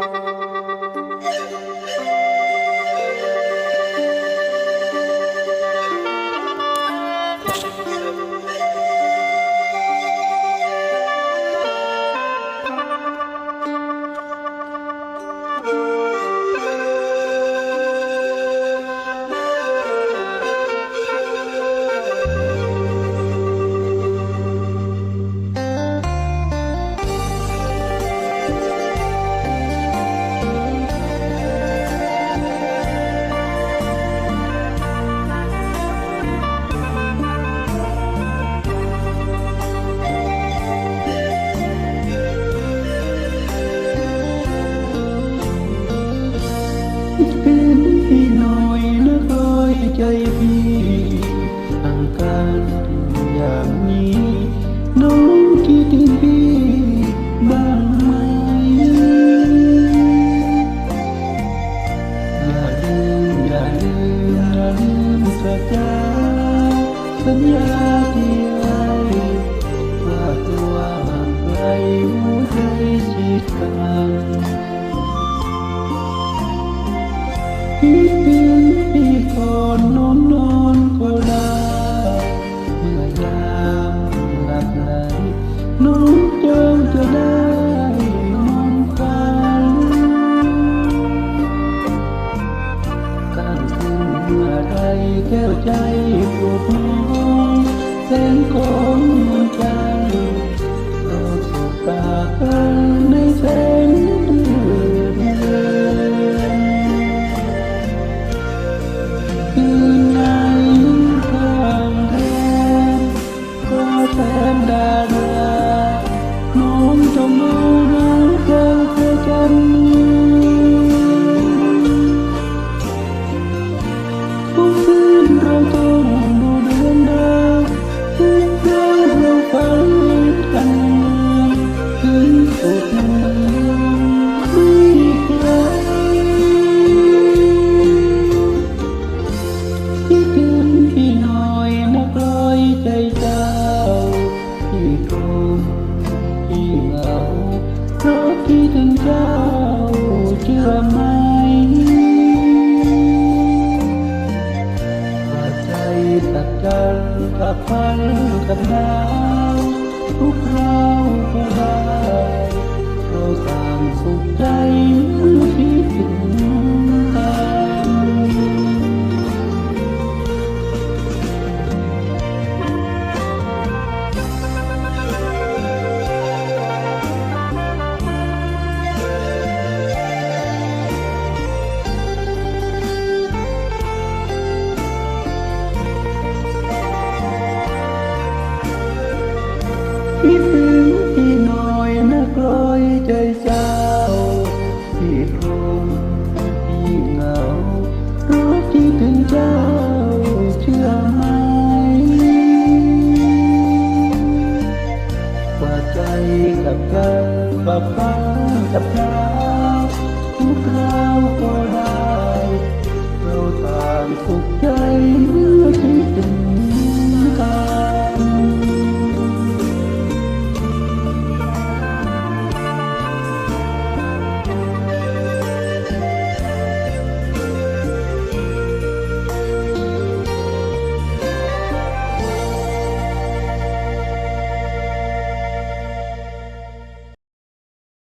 เป็ ใจพี่ห่างกันอย่างนี้น้องคิดถึงพี่บ้างไหมอย่าลืมอย่าลืมอย่าลืมสัจจาสัญญาที่ให้ว่าตัวห่างไกลหัวใจชิดกัน แก้วใจปวดน้องเส้นคงดวงใจเราสบตากัน อไหมว่าใจตัดกันกับพันกับดาวทุกคราวก็ได้เราต่างสุข ลอยใจเจ้า